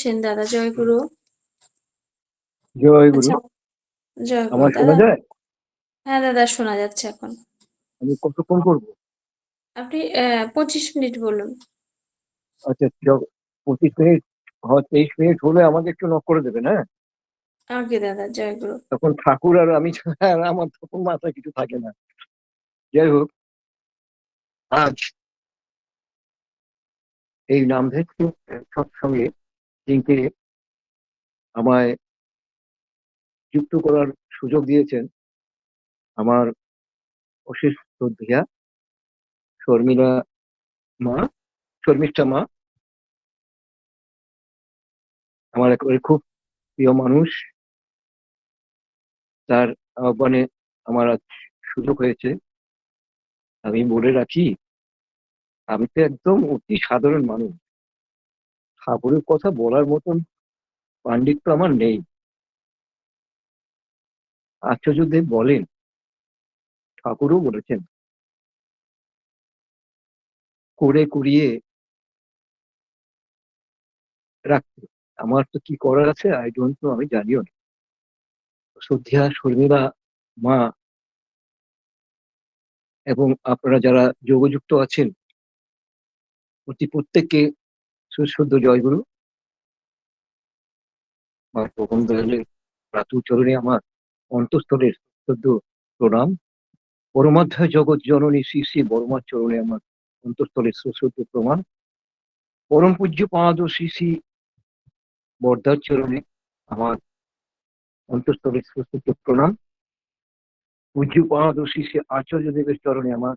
করছেন দাদা জয়গুরু। জয় গুরু আচ্ছা জয় গুরু আমার শোনা যায়? হ্যাঁ দাদা শোনা যাচ্ছে এখন। আমি কতক্ষণ করব? আপনি পঁচিশ মিনিট বলুন। আচ্ছা পঁচিশ মিনিট হয় তেইশ মিনিট হলে আমাকে একটু নক করে দেবেন হ্যাঁ? আগে দাদা জয়গুরু। তখন ঠাকুর আর আমি আমার তখন মাথা কিছু থাকে না। যাই হোক আজ এই নামধেয় সৎসঙ্গে যিনকে আমায় যুক্ত করার সুযোগ দিয়েছেন আমার অশেষ শ্রদ্ধা শর্মিলা মা, শর্মিষ্ঠা মা। আমার একেবারে খুব প্রিয় মানুষ। তার আহ্বানে আমার আজ সুযোগ হয়েছে। আমি বলে রাখি, আমি তো একদম অতি সাধারণ মানুষ। ঠাকুরের কথা বলার মতন পাণ্ডিত্য আমার নেই। আচার্যদেব বলেন, ঠাকুরও বলেছেন করে কুড়িয়ে রাখতে। আমার তো কি করার আছে আই ডোন্ট নো আমি জানিও না। শ্রদ্ধা শর্মিলা, মা এবং আপনারা যারা যোগযুক্ত আছেন, প্রতি প্রত্যেককে সুশ্রদ্ধ জয়গুরু বা প্রবন্ধ প্রাতুচরণে আমার অন্তঃস্থলের শ্রদ্ধ প্রণাম। পরমাধ্যায় জগৎ জননী শ্রী শ্রী বর্মার চরণে আমার অন্তঃস্থলের সুশ্রদ্ধ প্রমাণ। পরম পূজ্য পাদ শ্রী শ্রী বর্দার চরণে আমার অন্তঃস্থলের সুশ্রদ্ধ প্রণাম। পূজ্য পাদ শ্রী শ্রী আচার্য দেবের চরণে আমার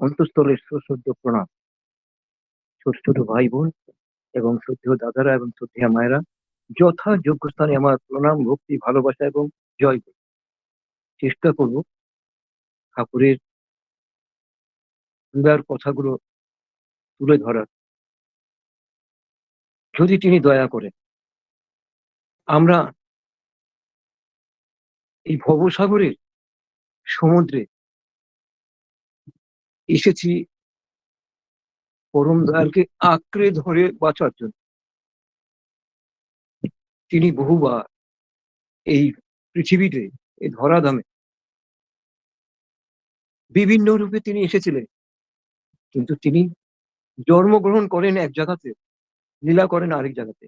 অন্তঃস্থলের সুশ্রদ্ধ প্রণাম। ছোট ছোট ভাই বোন এবং শ্রদ্ধেয় দাদারা এবং শ্রদ্ধেয় মায়েরা যথা যোগ্য স্থানে আমার প্রণাম, ভক্তি, ভালোবাসা এবং জয় করব। চেষ্টা করব ঠাকুরের হৃদয়ের কথাগুলো তুলে ধরার যদি তিনি দয়া করেন, আমরা এই ভবসাগরের সমুদ্রে এসেছি পরম দয়ালকে আঁকড়ে ধরে বাঁচার জন্য। তিনি বহুবার এই পৃথিবীতে, এই ধরাধামে বিভিন্ন রূপে তিনি এসেছিলেন। কিন্তু তিনি জন্মগ্রহণ করেন এক জায়গাতে, লীলা করেন আরেক জায়গাতে।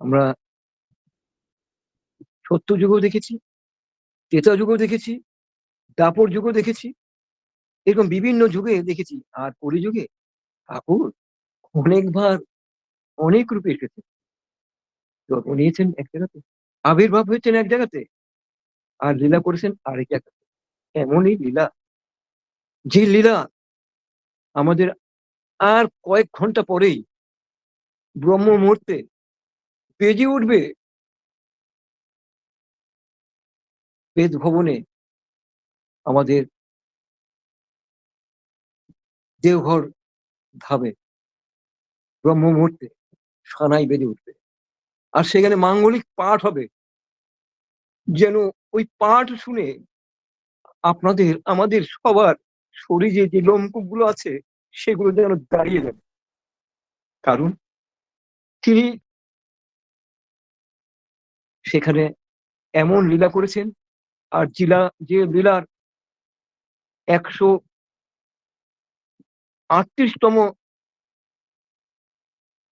আমরা সত্য যুগও দেখেছি তেতা যুগও দেখেছি, দাপর যুগও দেখেছি এরকম বিভিন্ন যুগে দেখেছি। আর কলিযুগে ঠাকুর অনেকবার অনেক রূপে এসেছে। জন্ম নিয়েছেন এক জায়গাতে, আবির্ভাব হয়েছেন এক জায়গাতে, আর লীলা করেছেন আরেক জায়গাতে। এমনই লীলা। যে লীলা আমাদের আর কয়েক ঘণ্টা পরেই ব্রহ্ম মুহূর্তে বেজে উঠবে। বেদ ভবনে আমাদের দেওঘর ধাবে ব্রহ্ম মুহূর্তে সানাই বেজে উঠবে। আর সেখানে মাঙ্গলিক পাঠ হবে। যেন ওই পাঠ শুনে আপনাদের, আমাদের সবার শরীরে যে লোমকূপগুলো আছে, সেগুলো যেন দাঁড়িয়ে যাবে। কারণ তিনি সেখানে এমন লীলা করেছেন, আর জিলা, যে লীলার একশো আটত্রিশতম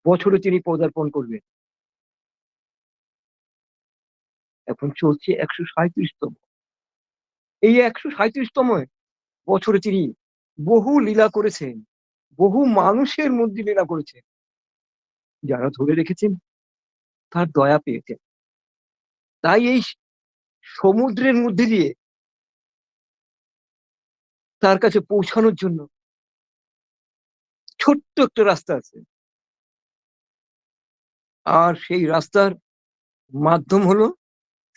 বছরে তিনি পদার্পণ করবেন। এখন চলছে একশো সাঁত্রিশতম এই একশো সাঁত্রিশতম বছরে তিনি বহু লীলা করেছেন, বহু মানুষের মধ্যে লীলা করেছেন। যারা ধরে রেখেছেন, তার দয়া পেয়েছেন। তাই এই সমুদ্রের মধ্যে দিয়ে তার কাছে পৌঁছানোর জন্য ছোট্ট একটা রাস্তা আছে। আর সেই রাস্তার মাধ্যম হলো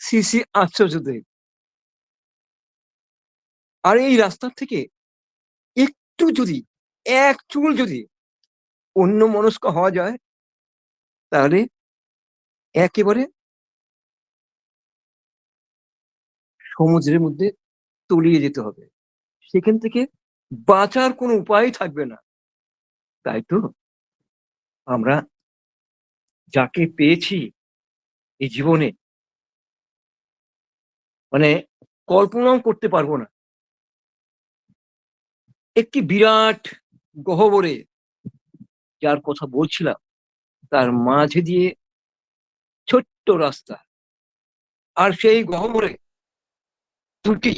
শ্রী শ্রী আচার্যদেব আর এই রাস্তার থেকে একটু যদি, এক চুল যদি অন্য মনস্ক হওয়া যায়, তাহলে একেবারে সমুদ্রের মধ্যে তলিয়ে যেতে হবে। সেখান থেকে বাঁচার কোনো উপায় থাকবে না। তাই তো? আমরা যাকে পেয়েছি এই জীবনে মানে কল্পনাও করতে পারব না। একটি বিরাট গহ্বরে যার কথা বলছিলাম, তার মাঝে দিয়ে ছোট্ট রাস্তা, আর সেই গহ্বরে দুটি।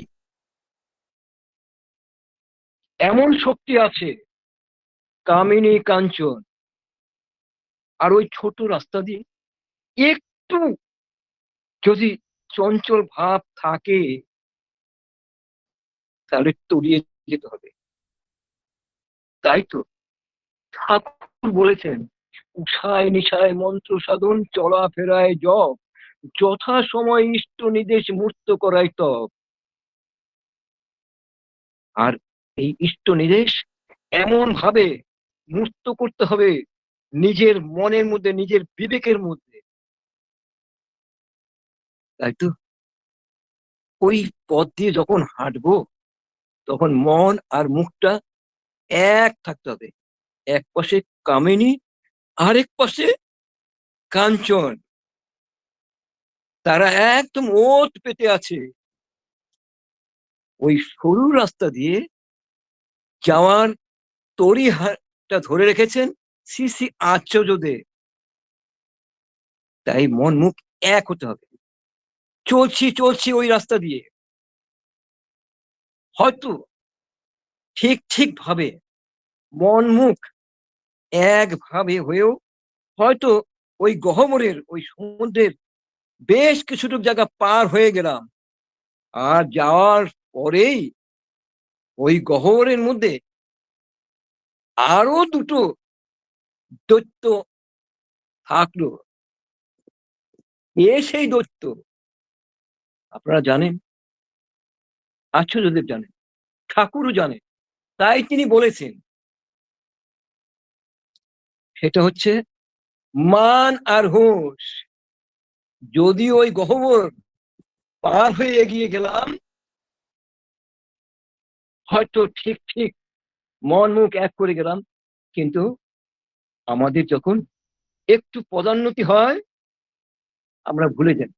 এমন শক্তি আছে কামিনী কাঞ্চন। আর ওই ছোট রাস্তা দিয়ে একটু যদি চঞ্চল ভাব থাকে, তাহলে তড়িয়ে যেতে হবে। তাই তো ঠাকুর বলেছেন, উষায় নিশায় মন্ত্র সাধন, চলাফেরায় জপ যথা সময় ইষ্ট নির্দেশ মূর্ত করায় তপ। আর এই ইষ্ট নির্দেশ এমন ভাবে মূর্ত করতে হবে নিজের মনের মধ্যে, নিজের বিবেকের মধ্যে। তাই তো? ওই পথ দিয়ে যখন হাঁটবো, তখন মন আর মুখটা এক থাকতে হবে। এক পাশে কামিনী, আরেক পাশে কাঞ্চন। তারা একদম ওত পেতে আছে। ওই সরু রাস্তা দিয়ে যাওয়ার তরি ধরে রেখেছেন শ্রী শ্রী আচার্যদেব তাই মন মুখ এক হতে হবে। চলছি চলছি ওই রাস্তা দিয়ে। হয়তো ঠিক ঠিক ভাবে মন মুখ একভাবে হয়েও হয়তো ওই গহমরের ওই সমুদ্রের বেশ কিছুটুক জায়গা পার হয়ে গেলাম। আর যাওয়ার পরেই ওই গহ্বরের মধ্যে আরও দুটো দৈত্য থাকল। এ সেই দৈত্য। আপনারা জানেন? আশ্চর্যদেব জানেন। ঠাকুরও জানেন। তাই তিনি বলেছেন, সেটা হচ্ছে, মান আর হুঁশ, যদি ওই গহ্বর পার হয়ে এগিয়ে গেলাম, হয়তো ঠিক ঠিক মন মুখ এক করে গেলাম, কিন্তু আমাদের যখন একটু পদোন্নতি হয়, আমরা ভুলে যাই।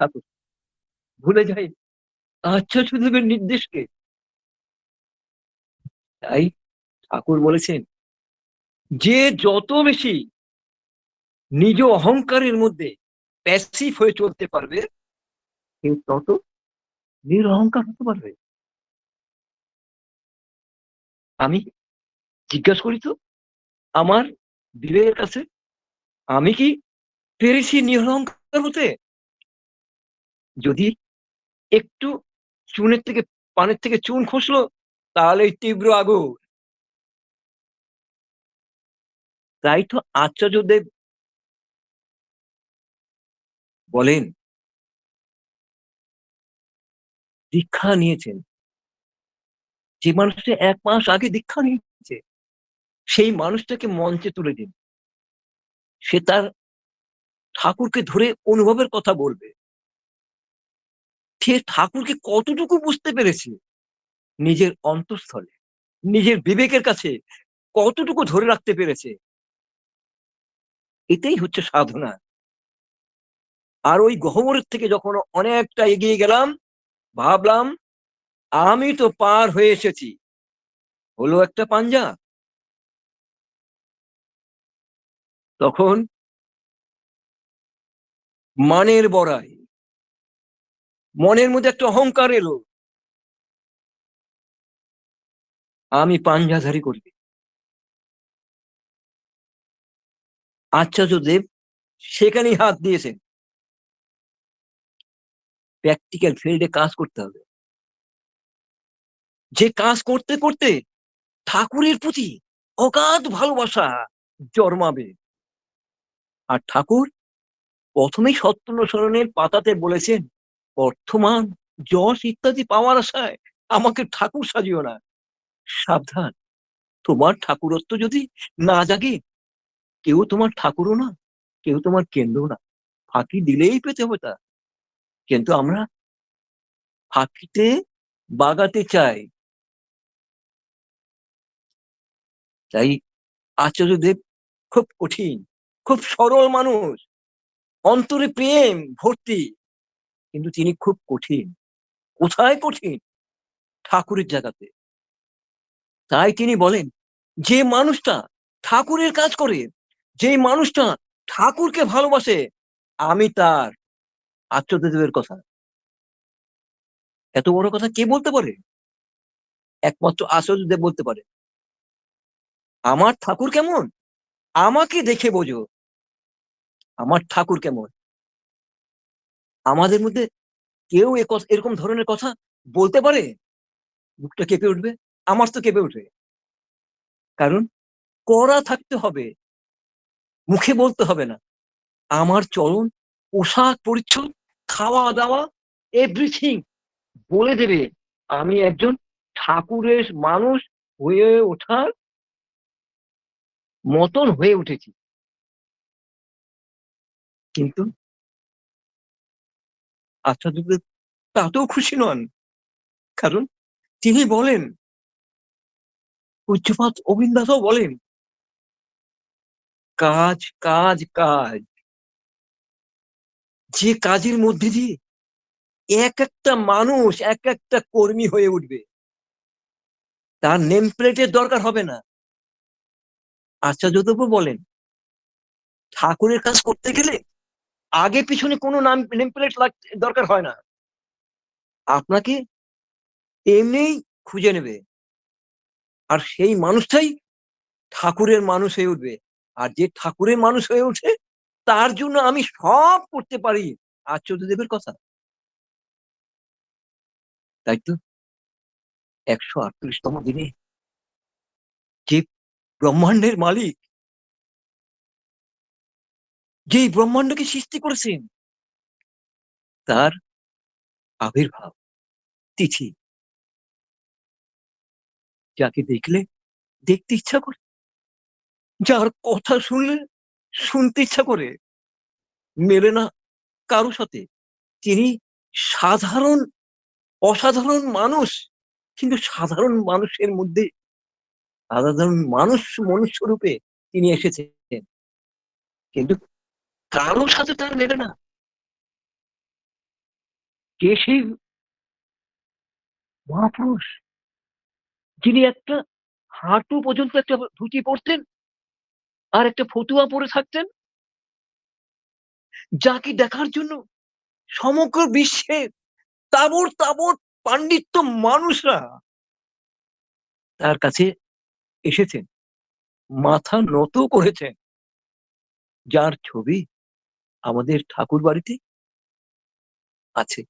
ঠাকুর, ভুলে যাই আচার্যদেবের নির্দেশকে। তাই ঠাকুর বলেছেন, যে যত বেশি নিজ অহংকারের মধ্যে প্যাসিভ হয়ে চলতে পারবে, সে তত নিরহংকার হতে পারবে। আমি জিজ্ঞাসা করি তো, আমার বিবেকের কাছে, আমি কি পেরেছি নিরহংকার হতে? যদি একটু চুনের থেকে, পানের থেকে চুন খসলো, তাহলে তীব্র আগুন। তাই তো আচার্যদেব বলেন, দীক্ষা নিয়েছেন। যে মানুষটা এক মাস আগে দীক্ষা নিয়েছে, সেই মানুষটাকে মঞ্চে তুলে দিন। সে তার ঠাকুরকে ধরে অনুভবের কথা বলবে। সে ঠাকুরকে কতটুকু বুঝতে পেরেছে? নিজের অন্তঃস্থলে, নিজের বিবেকের কাছে কতটুকু ধরে রাখতে পেরেছে? এটাই হচ্ছে সাধনা। আর ওই গহ্বরের থেকে যখন অনেকটা এগিয়ে গেলাম, ভাবলাম আমি তো পার হয়ে এসেছি। হলো একটা পাঞ্জা তখন মানের বড়াই। মনের মধ্যে একটা অহংকার এলো। আমি পাঞ্জাধারী করবি আচার্যদেব সেখানেই হাত দিয়েছেন। প্র্যাকটিক্যাল ফিল্ডে কাজ করতে হবে। যে কাজ করতে করতে ঠাকুরের প্রতি অগাধ ভালোবাসা জন্মাবে। আর ঠাকুর প্রথমেই সত্যনুসরণের পাতাতে বলেছেন, বর্তমান যশ ইত্যাদি পাওয়ার আশায় আমাকে ঠাকুর সাজিও না। সাবধান, তোমার ঠাকুরত্ব যদি না জাগে, কেউ তোমার ঠাকুরও না, কেউ তোমার কেন্দ্র না। ফাঁকি দিলেই পেতে হবে তা। কিন্তু আমরা ফাঁকিতে বাগাতে চাই। তাই আচার্যদেব খুব কঠিন, খুব সরল মানুষ, অন্তরে প্রেম ভর্তি কিন্তু তিনি খুব কঠিন। কোথায় কঠিন? ঠাকুরের জায়গাতে। তাই তিনি বলেন, যে মানুষটা ঠাকুরের কাজ করে, যে মানুষটা ঠাকুরকে ভালোবাসে, আমি তার আচার্যদেবের কথা। এত বড় কথা কে বলতে পারে? একমাত্র আচার্যদেব বলতে পারে। আমার ঠাকুর কেমন? আমাকে দেখে বোঝো। আমার ঠাকুর কেমন? আমাদের মধ্যে কেউ এরকম ধরনের কথা বলতে পারে? বুকটা কেঁপে উঠবে। আমার তো কেঁপে উঠবে। কারণ করা থাকতে হবে। মুখে বলতে হবে না। আমার চলন পোশাক পরিচ্ছদ খাওয়া দাওয়া এভরিথিং বলে দেবে। আমি একজন ঠাকুরের মানুষ হয়ে ওঠার মতন হয়ে উঠেছি। কিন্তু? আচার্যদেব তাতেও খুশি নন। কারণ তিনি বলেন, পূজ্যপাত অবিন্দাসও বলেন, কাজ কাজ কাজ। যে কাজের মধ্যে দিয়ে এক একটা মানুষ, এক একটা কর্মী হয়ে উঠবে, তার নেম প্লেটের দরকার হবে না। আচার্যদেব বলেন, ঠাকুরের কাজ করতে গেলে আগে পিছনে কোনো নাম নেম প্লেট দরকার হয় না। আপনাকে এমনিই খুঁজে নেবে। আর সেই মানুষটাই ঠাকুরের মানুষ হয়ে উঠবে। আর যে ঠাকুরের মানুষ হয়ে ওঠে তার জন্য আমি সব করতে পারি। আচার্যদেবের কথা। তাই তো? একশো আটত্রিশতম দিনে ব্রহ্মাণ্ডের মালিক। যেই ব্রহ্মাণ্ডকে সৃষ্টি করেছেন, তার আবির্ভাব, তিথি। যাকে দেখলে দেখতে ইচ্ছা করে, যার কথা শুনলে শুনতে ইচ্ছা করে, মেলে না কারও সাথে। তিনি সাধারণ, অসাধারণ মানুষ, কিন্তু সাধারণ মানুষের মধ্যে সাধারণ মানুষ মনুষ্য রূপে তিনি এসেছেন। কিন্তু কারোর সাথে তার মেলে না। কে সেই মহাপুরুষ যিনি একটা হাঁটু পর্যন্ত একটা ধুতি পরতেন আর একটা ফতুয়া পরে থাকতেন? যাকে দেখার জন্য সমগ্র বিশ্বের তাবর তাবর পাণ্ডিত্য মানুষরা তার কাছে এসেছেন। মাথা নত করেছেন। যার ছবি আমাদের ঠাকুর বাড়িতে আছে।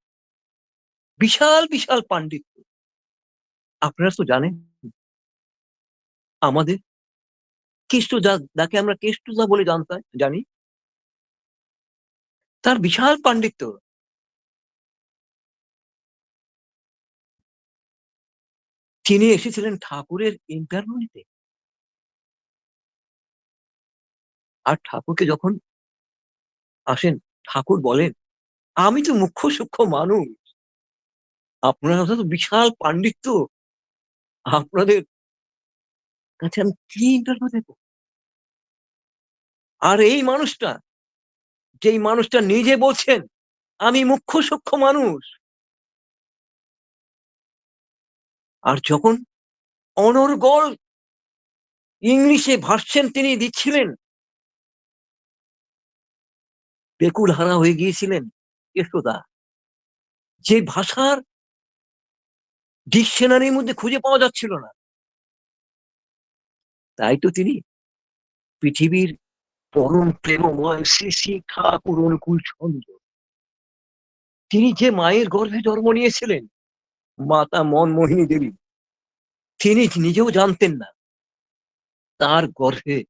বিশাল বিশাল পাণ্ডিত্য। আপনারা তো জানেন। আমাদের কেষ্ট যাকে আমরা কেষ্টদা বলে জানতাম জানি? তার বিশাল পাণ্ডিত্য। তিনি এসেছিলেন ঠাকুরের ইন্টারভিউ আর ঠাকুরকে যখন আসেন, ঠাকুর বলেন, আমি তো মুখ্য সূক্ষ্ম মানুষ। আপনারা তো বিশাল পাণ্ডিত্য। আপনাদের কাছে আমি কি ইন্টারভিউ দেব? আর এই মানুষটা, যেই মানুষটা নিজে বলছেন, আমি মুখ্য সূক্ষ্ম মানুষ। আর যখন অনর্গল ইংলিশে ভার্সেন তিনি দিচ্ছিলেন বেকুল হারা হয়ে গিয়েছিলেন কেষ্টদা যে ভাষার ডিকশনারির মধ্যে খুঁজে পাওয়া যাচ্ছিল না। তাই তো তিনি পৃথিবীর পরম প্রেমময় শ্রী শ্রী ঠাকুর অনুকূল ছন্দ। তিনি যে মায়ের গর্ভে জন্ম নিয়েছিলেন মাতা মনমোহিনী দেবী। তিনি নিজেও জানতেন না তার গর্ভে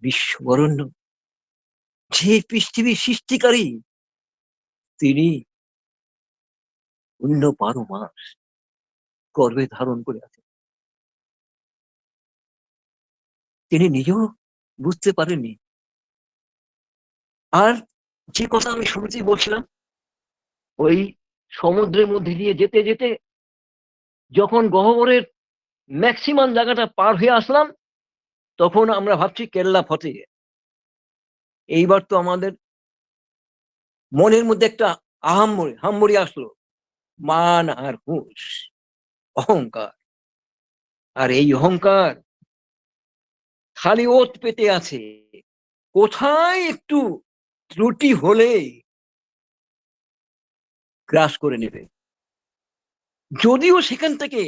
বিশ্ববরণ্য যে পৃথিবীর সৃষ্টিকারী, তিনি অন্য বারো মাস গর্ভে ধারণ করে আছেন। তিনি নিজেও বুঝতে পারেননি। আর যে কথা আমি শুরুতেই বলছিলাম ওই সমুদ্রের মধ্যে দিয়ে যেতে যেতে যখন গহ্বরের ম্যাক্সিমাম জায়গাটা পার হয়ে আসলাম, তখন আমরা ভাবছি কেল্লা ফতে। এইবার তো আমাদের মনের মধ্যে একটা আহাম্মরি, হাম্মরি আসলো। মান আর হুঁশ, অহংকার। আর এই অহংকার খালি ওত পেতে আছে। কোথায় একটু ত্রুটি হলে গ্রাস করে নেবে। যদিও সেখান থেকে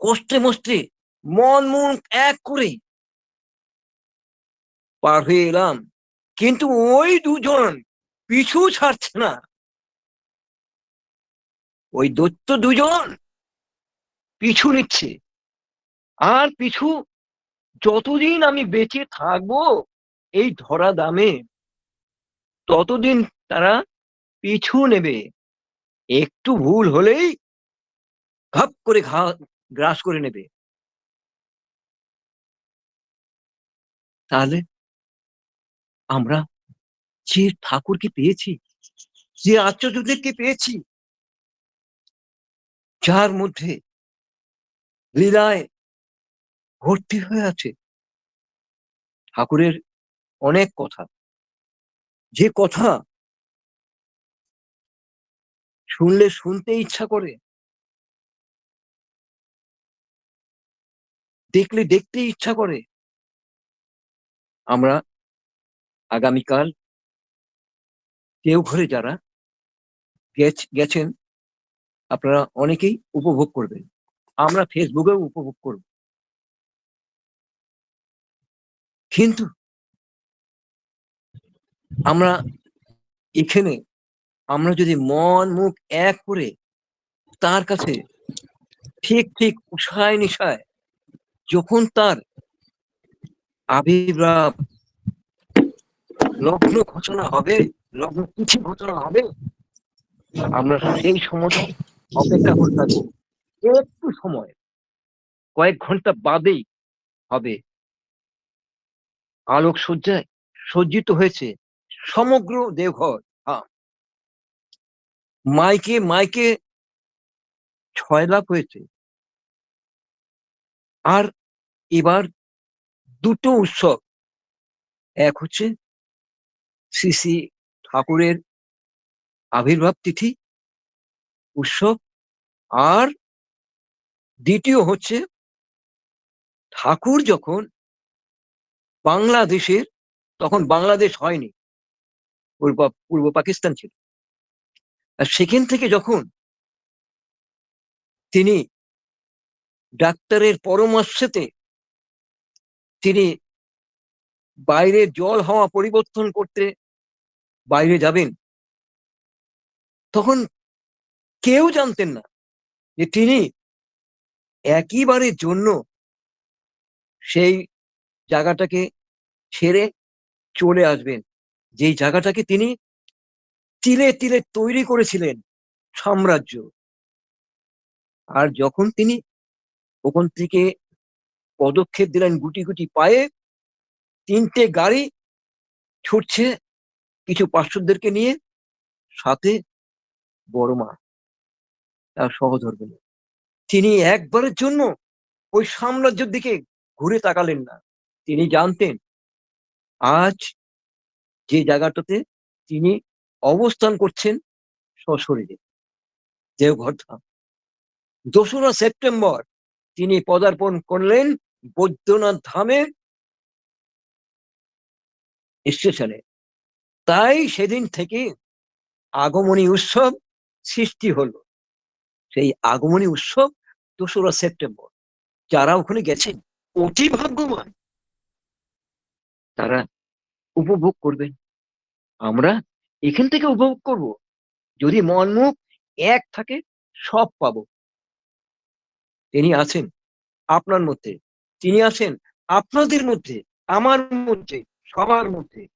কষ্টে মষ্টে মন মন এক করে পার হয়ে এলাম। কিন্তু ওই দুজন পিছু ছাড়ছে না। ওই দৈত্য দুজন পিছু নিচ্ছে। আর পিছু যতদিন আমি বেঁচে থাকব এই ধরা দামে, ততদিন তারা পিছু নেবে। একটু ভুল হলেই ঘাপ করে ঘা, গ্রাস করে নেবে। তাহলে আমরা যে ঠাকুরকে পেয়েছি, যে আচার্যদেরকে পেয়েছি, যার মধ্যে লীলায় ভর্তি হয়ে আছে ঠাকুরের অনেক কথা। যে কথা শুনলে শুনতে ইচ্ছা করে। দেখলে দেখতে ইচ্ছা করে। আমরা আগামীকাল কেউ ঘরে যারা গেছ- গেছেন, আপনারা অনেকেই উপভোগ করবেন। আমরা ফেসবুকেও উপভোগ করব। কিন্তু আমরা এখানে আমরা যদি মন, মুখ এক করে তার কাছে ঠিক ঠিক উষায় নিশায়, যখন তার আবির্ভাব লগ্ন ঘোষণা হবে, লগ্ন কিছু ঘোষণা হবে, আমরা সেই সময় অপেক্ষা করে থাকব। একটু সময়, কয়েক ঘণ্টা বাদেই হবে। আলোক সজ্জায় সজ্জিত হয়েছে সমগ্র দেওঘর মাইকে মাইকে ছয় লাখ হয়েছে। আর এবার দুটো উৎসব, এক হচ্ছে শ্রী শ্রী ঠাকুরের আবির্ভাব তিথি উৎসব, আর দ্বিতীয় হচ্ছে ঠাকুর যখন বাংলাদেশের, তখন বাংলাদেশ হয়নি, পূর্ব পূর্ব পাকিস্তান ছিল। সেখান থেকে যখন তিনি ডাক্তারের পরামর্শেতে তিনি বাইরের জল হাওয়া পরিবর্তন করতে বাইরে যাবেন, তখন কেউ জানতেন না যে তিনি একইবারের জন্য সেই জায়গাটাকে ছেড়ে চলে আসবেন। যেই জায়গাটাকে তিনি তিলে তিলে তৈরি করেছিলেন সাম্রাজ্য। আর যখন তিনি ওখান থেকে পদক্ষেপ দিলেন গুটি গুটি পায়ে, তিনটে গাড়ি ছুটছে কিছু পার্শ্বদেরকে নিয়ে, সাথে বড় মা তার সহধর্মিনী তিনি একবারের জন্য ওই সাম্রাজ্যের দিকে ঘুরে তাকালেন না। তিনি জানতেন, আজ যে জায়গাটাতে তিনি অবস্থান করছেন সশরীরে। দেওঘর ধাম দোসরা সেপ্টেম্বর তিনি পদার্পণ করলেন বৈদ্যনাথ ধামের স্টেশনে। তাই সেদিন থেকে আগমনী উৎসব সৃষ্টি হলো। সেই আগমনী উৎসব দোসরা সেপ্টেম্বর। যারা ওখানে গেছেন, অতি ভাগ্যবান। তারা উপভোগ করবেন। আমরা এখান থেকে উপভোগ করব। যদি মন মুখ এক থাকে, সব পাব। তিনি আছেন আপনার মধ্যে, তিনি আছেন আপনাদের মধ্যে, আমার মধ্যে, সবার মধ্যে।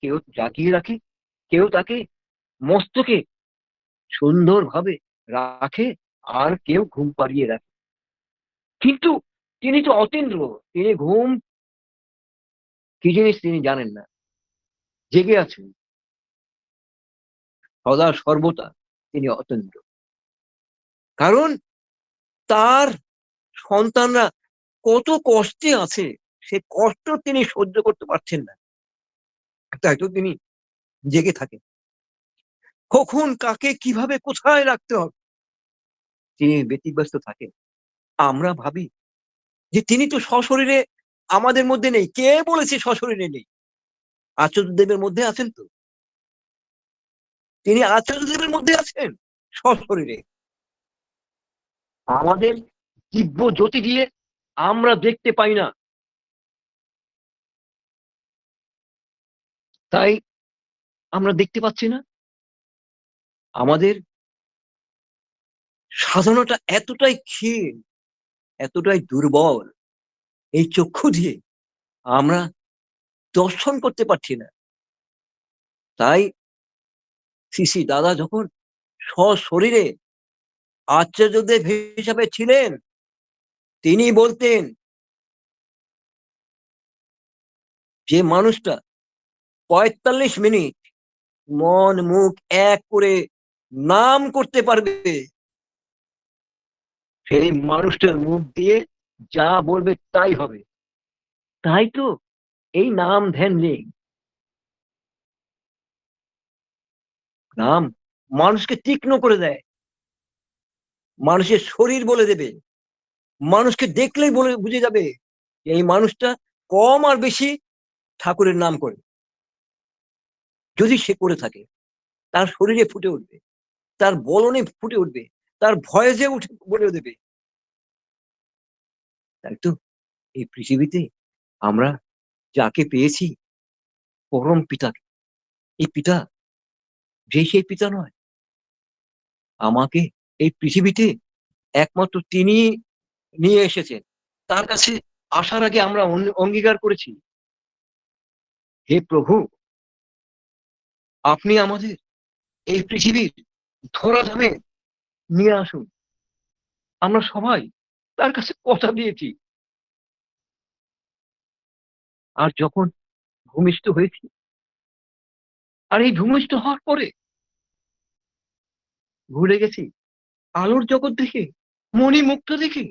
কেউ জাগিয়ে রাখে, কেউ তাকে মস্তকে সুন্দরভাবে রাখে, আর কেউ ঘুম পাড়িয়ে রাখে। কিন্তু তিনি তো অতীন্দ্র, তিনি ঘুম, কি জিনিস তিনি জানেন না? জেগে আছেন। সদা সর্বদা তিনি অতীন্দ্র। কারণ তার সন্তানরা কত কষ্টে আছে, সে কষ্ট তিনি সহ্য করতে পারছেন না। তাই তো তিনি জেগে থাকেন। কখন, কাকে, কীভাবে, কোথায় রাখতে হবে? তিনি ব্যতিব্যস্ত থাকেন। আমরা ভাবি যে তিনি তো সশরীরে আমাদের মধ্যে নেই। কে বলেছে সশরীরে নেই? আচার্যদেবের মধ্যে আছেন তো। তিনি আচার্যদেবের মধ্যে আছেন সশরীরে। আমাদের দিব্য জ্যোতি দিয়ে আমরা দেখতে পাই না। তাই আমরা দেখতে পাচ্ছি না। আমাদের সাধনাটা এতটাই ক্ষীণ, এতটাই দুর্বল, এই চক্ষু দিয়ে আমরা দর্শন করতে পারছি না। তাই শ্রী দাদা যখন সশরীরে আচার্যদেব হিসাবে ছিলেন, তিনি বলতেন, যে মানুষটা পঁয়তাল্লিশ মিনিট মন, মুখ এক করে নাম করতে পারবে, সেই মানুষটার মুখ দিয়ে যা বলবে তাই হবে। তাই তো এই নাম ধ্যান নেই। নাম মানুষকে তীক্ষ্ণ করে দেয়। মানুষের শরীর বলে দেবে। মানুষকে দেখলেই বলে, বুঝে যাবে এই মানুষটা কম আর বেশি ঠাকুরের নাম করে। যদি সে করে থাকে, তার শরীরে ফুটে উঠবে, তার বলনে ফুটে উঠবে, তার ভয়েসে উঠে বলে দেবে। তাই তো এই পৃথিবীতে আমরা যাকে পেয়েছি, পরম পিতাকে। এই পিতা যে সেই পিতা নয়। আমাকে এই পৃথিবীতে একমাত্র তিনি নিয়ে এসেছেন। তার কাছে আসার আগে আমরা অঙ্গীকার করেছি। হে প্রভু, আপনি আমাদের এই পৃথিবীর ধরাধামে নিয়ে আসুন। আমরা সবাই তার কাছে কথা দিয়েছি। আর যখন ভূমিষ্ঠ হয়েছি আর এই ভূমিষ্ঠ হওয়ার পরে ভুলে গেছি, আলোর জগৎ দেখে, মণি মুক্ত দেখে।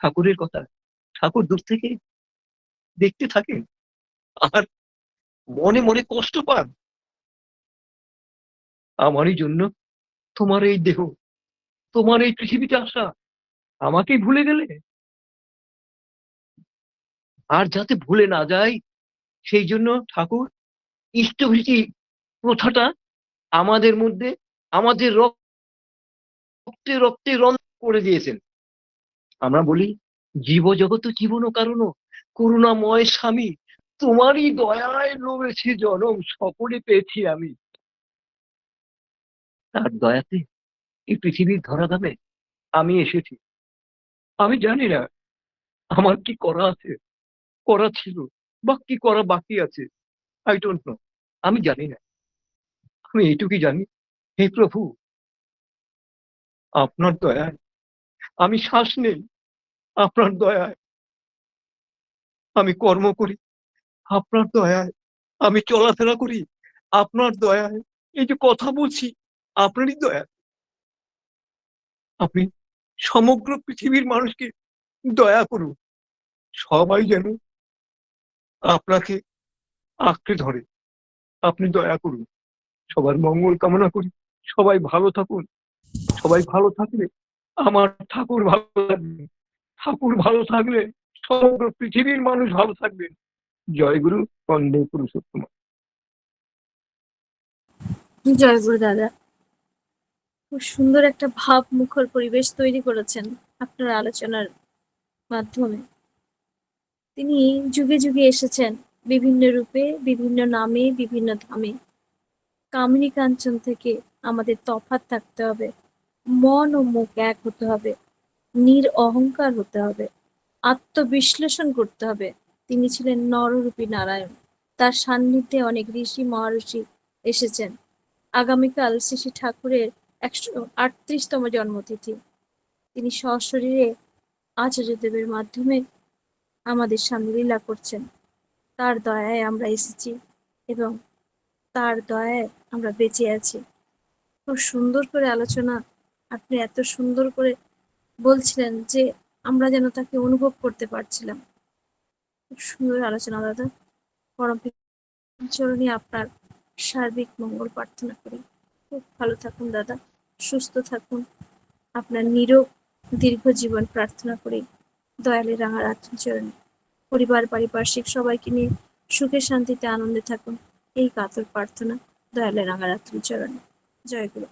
ঠাকুরের কথা, ঠাকুর দূর থেকে দেখতে থাকেন আর মনে মনে কষ্ট পান। আমারই জন্য তোমার এই দেহ, তোমার এই পৃথিবীতে আসা, আমাকেই ভুলে গেলে? আর যাতে ভুলে না যায় সেই জন্য ঠাকুর ইষ্টভীতি প্রথাটা আমাদের মধ্যে আমাদের রক্তে রক্তে রং করে দিয়েছেন। আমরা বলি জীব জগত জীবন কারণ করুণাময় স্বামী, তোমারই দয়ায় রয়েছে জনম, সকলে পেয়েছি আমি। তার দয়াতে এই পৃথিবীর ধরা ধরাধামে আমি এসেছি। আমি জানি না, আমার কি করা আছে, করা ছিল বা কি করা বাকি আছে। আই ডোন্ট নো আমি জানি না। আমি এইটুকুই জানি। হে প্রভু, আপনার দয়ায় আমি শ্বাস নেই। আপনার দয়ায় আমি কর্ম করি। আপনার দয়ায় আমি চলাফেরা করি। আপনার দয়ায় এই যে কথা বলছি, আপনারই দয়া আপনি সমগ্র পৃথিবীর মানুষকে দয়া করুন। সবাই যেন আপনাকে আঁকড়ে ধরে। আপনি দয়া করুন, সবার মঙ্গল কামনা করি। সবাই ভালো থাকুন। সবাই ভালো থাকলে আমার ঠাকুর ভালো থাকবে ঠাকুর ভালো থাকলে সমগ্র পৃথিবীর মানুষ ভালো থাকবে। জয় গুরু, বন্দে পুরুষোত্তম। জয় গুরু দাদা। খুব সুন্দর একটা ভাব মুখর পরিবেশ তৈরি করেছেন আপনার আলোচনার মাধ্যমে। তিনি যুগে যুগে এসেছেন। বিভিন্ন রূপে, বিভিন্ন নামে, বিভিন্ন ধামে। কামিনী কাঞ্চন থেকে আমাদের তফাত থাকতে হবে। মন ও মুখ এক হতে হবে। নির অহংকার হতে হবে। আত্মবিশ্লেষণ করতে হবে। তিনি ছিলেন নররূপী নারায়ণ। তার সান্নিধ্যে অনেক ঋষি মহর্ষি এসেছেন। আগামীকাল শ্রী ঠাকুরের একশো আটত্রিশতম জন্মতিথি। তিনি সশরীরে আচার্যদেবের মাধ্যমে আমাদের সামনে লীলা করছেন। তার দয়ায় আমরা এসেছি এবং তার দয়ায় আমরা বেঁচে আছি। খুব সুন্দর করে আলোচনা আপনি এত সুন্দর করে বলছিলেন যে আমরা যেন তাকে অনুভব করতে পারছিলাম। খুব সুন্দর আলোচনা, দাদা। পরম চরণে আপনার সার্বিক মঙ্গল প্রার্থনা করি। খুব ভালো থাকুন, দাদা। সুস্থ থাকুন। আপনার নিরোগ দীর্ঘ জীবন প্রার্থনা করি। দয়ালে রাঙা রাত্রি চরণে। পরিবার, পারিপার্শ্বিক সবাইকে নিয়ে সুখে, শান্তিতে, আনন্দে থাকুন। এই কাতর প্রার্থনা দয়ালে রাঙারাত্র চরণে। জয় গুরু।